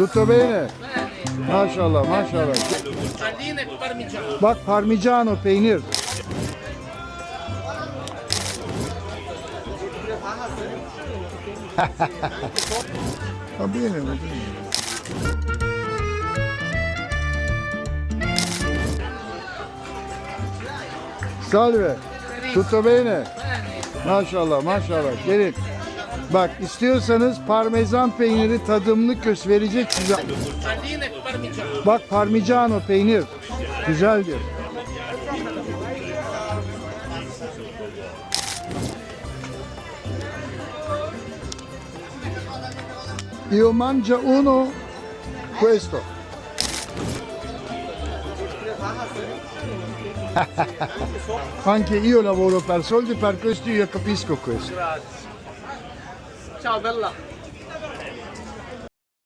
Tutto bene. Maşallah maşallah. Bak parmigiano peynir. Va bene, va bene. Salve. Tutto bene. Maşallah maşallah. Gelin. Bak istiyorsanız parmesan peyniri tadımlı köz verecek size. Bak parmigiano peynir. Güzeldir. Io mangio uno questo. Anche io lavoro per soldi, per questo io capisco questo. 下温了。